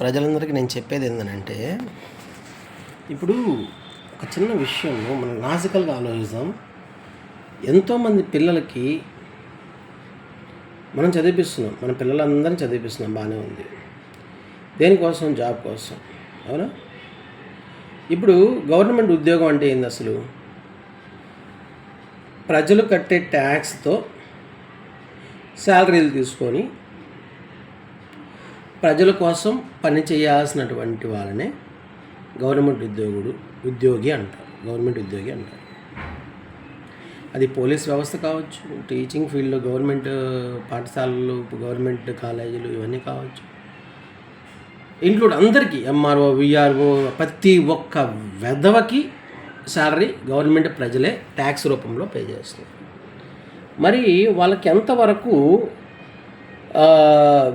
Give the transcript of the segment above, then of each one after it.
ప్రజలందరికీ నేను చెప్పేది ఏంటంటే ఇప్పుడు ఒక చిన్న విషయం మనం లాజికల్గా ఆలోచిస్తాం ఎంతోమంది పిల్లలకి మనం చదివిస్తున్నాం మన పిల్లలందరినీ చదివిస్తున్నాం బాగానే ఉంది. దేనికోసం? జాబ్ కోసం. అవునా? ఇప్పుడు గవర్నమెంట్ ఉద్యోగం అంటే ఏంది అసలు? ప్రజలు కట్టే ట్యాక్స్తో శాలరీలు తీసుకొని ప్రజల కోసం పని చేయాల్సినటువంటి వాళ్ళనే గవర్నమెంట్ ఉద్యోగుడు ఉద్యోగి అంటారు. గవర్నమెంట్ ఉద్యోగి అంటారు. అది పోలీస్ వ్యవస్థ కావచ్చు టీచింగ్ ఫీల్డ్లో గవర్నమెంట్ పాఠశాలలు గవర్నమెంట్ కాలేజీలు ఇవన్నీ కావచ్చు. ఇంక్లూడ్ అందరికీ ఎంఆర్ఓ విఆర్ఓ ప్రతి ఒక్క వెధవకి శాలరీ గవర్నమెంట్ ప్రజలే ట్యాక్స్ రూపంలో పే చేస్తున్నారు. మరి వాళ్ళకి ఎంతవరకు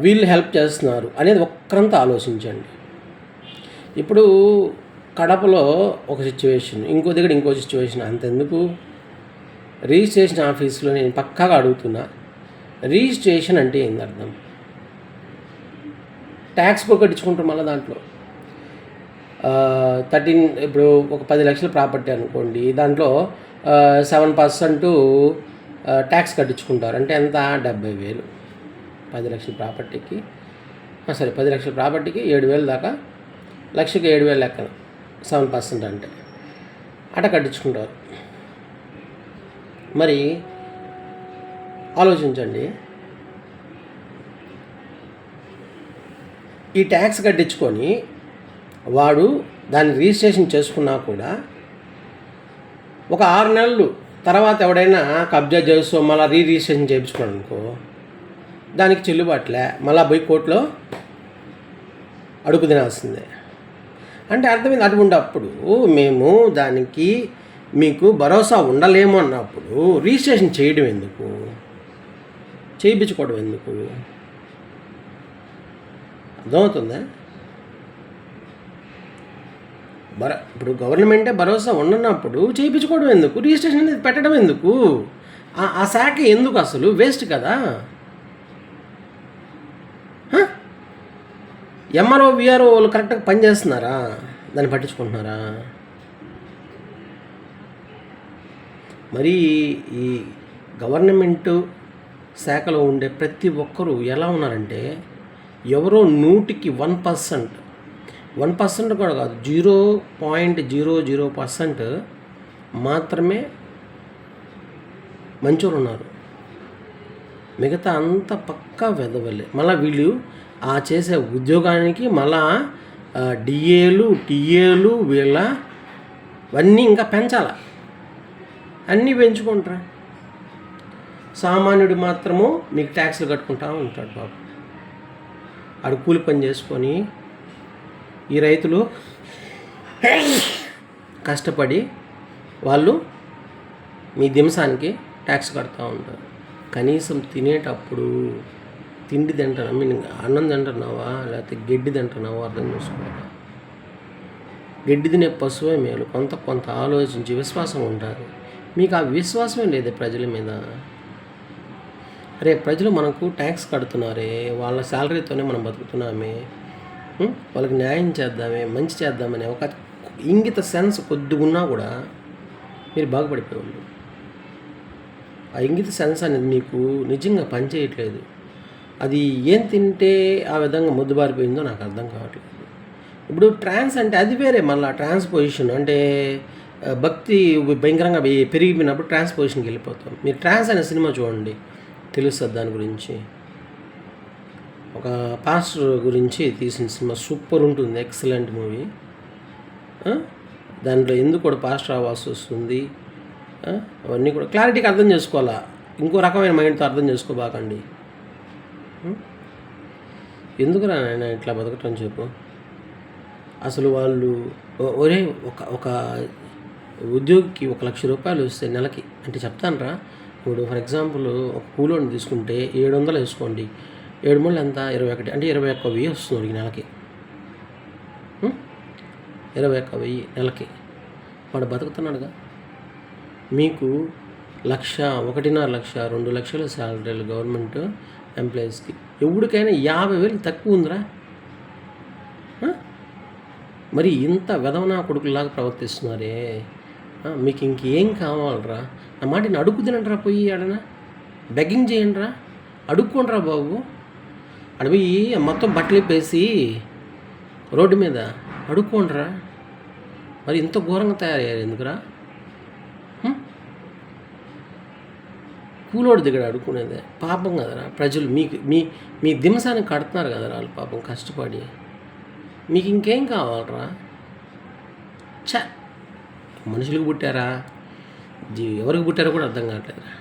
వీళ్ళు హెల్ప్ చేస్తున్నారు అనేది ఒక్కరంతా ఆలోచించండి. ఇప్పుడు కడపలో ఒక సిచ్యువేషన్ ఇంకో దగ్గర ఇంకో సిచ్యువేషన్ అంతెందుకు? రిజిస్ట్రేషన్ ఆఫీస్లో నేను పక్కాగా అడుగుతున్నా రిజిస్ట్రేషన్ అంటే ఏంది అర్థం? ట్యాక్స్ కూడా కట్టించుకుంటారు మళ్ళీ దాంట్లో. థర్టీన్ ఇప్పుడు ఒక పది లక్షల ప్రాపర్టీ అనుకోండి దాంట్లో సెవెన్ పర్సెంట్ ట్యాక్స్ కట్టించుకుంటారు. అంటే ఎంత? డెబ్బై వేలు. పది లక్షల ప్రాపర్టీకి సరే పది లక్షల ప్రాపర్టీకి ఏడు వేలు దాకా లక్షకి ఏడు వేలు లెక్కన సెవెన్ పర్సెంట్ అంటే. అట కట్టించుకుంటారు. మరి ఆలోచించండి. ఈ ట్యాక్స్ కట్టించుకొని వాడు దాన్ని రిజిస్ట్రేషన్ చేసుకున్నా కూడా ఒక ఆరు నెలలు తర్వాత ఎవడైనా కబ్జా చేస్తూ మళ్ళీ రీ రిజిస్ట్రేషన్ చేయించుకున్నాడు అనుకో దానికి చెల్లుబాట్లే. మళ్ళా పోయి కోర్టులో అడుగు తినాల్సిందే. అంటే అర్థమైంది అటువంటిప్పుడు మేము దానికి మీకు భరోసా ఉండలేము అన్నప్పుడు రిజిస్ట్రేషన్ చేయడం ఎందుకు? చేయించుకోవడం ఎందుకు? అర్థమవుతుందా? బర ఇప్పుడు గవర్నమెంటే భరోసా ఉండనప్పుడు చేయించుకోవడం ఎందుకు? రిజిస్ట్రేషన్ అనేది పెట్టడం ఎందుకు? ఆ శాఖ ఎందుకు అసలు? వేస్ట్ కదా. ఎంఆర్ఓ విఆర్ఓ వాళ్ళు కరెక్ట్గా పనిచేస్తున్నారా? దాన్ని పట్టించుకుంటున్నారా? మరి ఈ గవర్నమెంట్ శాఖలో ఉండే ప్రతి ఒక్కరూ ఎలా ఉన్నారంటే ఎవరో నూటికి వన్ పర్సెంట్ వన్ పర్సెంట్ కూడా కాదు zero point zero zero percent మాత్రమే మంచోళ్ళు ఉన్నారు మిగతా అంత పక్కా వెదవలే. మళ్ళీ వీళ్ళు ఆ చేసే ఉద్యోగానికి మళ్ళా డిఏలు టీఏలు వీళ్ళ అవన్నీ ఇంకా పెంచాల? అన్నీ పెంచుకుంటారా. సామాన్యుడు మాత్రము మీకు ట్యాక్స్లు కట్టుకుంటా ఉంటాడు బాబు. ఆడు కూలి పని చేసుకొని ఈ రైతులు కష్టపడి వాళ్ళు మీ దింసానికి ట్యాక్స్ కడుతూ ఉంటారు. కనీసం తినేటప్పుడు తిండి తింటాను. ఐ మీన్ అన్నం తింటున్నావా? లేకపోతే గడ్డి తింటున్నావా? అర్థం చేసుకోవాలి గడ్డి తినే పశువే మేలు. కొంత కొంత ఆలోచించి విశ్వాసం ఉంటుంది మీకు ఆ విశ్వాసమే లేదు ప్రజల మీద. అరే ప్రజలు మనకు ట్యాక్స్ కడుతున్నారే. వాళ్ళ శాలరీతోనే మనం బతుకుతున్నామే. వాళ్ళకి న్యాయం చేద్దామే మంచి చేద్దామనే ఒక ఇంగిత సెన్స్ కొద్దిగున్నా కూడా మీరు బాగుపడిపోయేవాళ్ళు ఆ ఇంగిత సెన్స్ అనేది మీకు నిజంగా పనిచేయట్లేదు. అది ఏం తింటే ఆ విధంగా ముద్దుబారిపోయిందో నాకు అర్థం కావట్లేదు. ఇప్పుడు ట్రాన్స్ అంటే అది వేరే మళ్ళీ ట్రాన్స్పోజిషన్. అంటే భక్తి భయంకరంగా పెరిగిపోయినప్పుడు ట్రాన్స్పోజిషన్కి వెళ్ళిపోతాం. మీరు ట్రాన్స్ అనే సినిమా చూడండి. తెలుస్తుంది దాని గురించి? ఒక పాస్టర్ గురించి తీసిన సినిమా సూపర్ ఉంటుంది. Excellent movie. దాంట్లో ఎందుకు కూడా పాస్టర్ అవ్వాల్సి వస్తుంది? అవన్నీ కూడా క్లారిటీగా అర్థం చేసుకోవాలా? ఇంకో రకమైన మైండ్తో అర్థం చేసుకోబాకండి. ఎందుకురా నాయన ఇట్లా బతకటం చెప్పు? అసలు వాళ్ళు ఒరే ఒక ఒక ఉద్యోగికి ఒక లక్ష రూపాయలు వస్తే నెలకి అంటే చెప్తానరా. ఇప్పుడు ఫర్ ఎగ్జాంపుల్ ఒక కూలోని తీసుకుంటే ఏడు వందలు వేసుకోండి. ఏడు మూడు ఎంత? ఇరవై ఒకటి. అంటే ఇరవై ఒక్క వెయ్యి వస్తుంది ఈ నెలకి. ఇరవై ఒక్క వెయ్యి నెలకి. వాడు బతుకుతున్నాడుగా. మీకు లక్ష ఒకటిన్నర లక్ష రెండు లక్షల శాలరీలు గవర్నమెంట్ ఎంప్లాయీస్కి ఎవరికైనా యాభై వేలు తక్కువ ఉందిరా? మరి ఇంత వెదవనా కొడుకులాగా ప్రవర్తిస్తున్నారే? మీకు ఇంకేం కావాలరా? నా మాటిని అడుగు తినండిరా పోయి ఆడన? బెగ్గింగ్ చేయండిరా? అడుక్కోండిరా బాబు. ఆడ పోయి మొత్తం బట్టలు ఇప్పేసి రోడ్డు మీద అడుక్కోండిరా. మరి ఇంత ఘోరంగా తయారయ్యారు ఎందుకురా? కూలోడి దగ్గర అడుక్కునేదే పాపం కదరా. ప్రజలు మీకు మీ మీ దిమసానికి కడుతున్నారు కదరా వాళ్ళు పాపం కష్టపడి. మీకు ఇంకేం కావాలరా? చ మనుషులకు పుట్టారా? ఎవరికి పుట్టారో కూడా అర్థం కావట్లేదురా.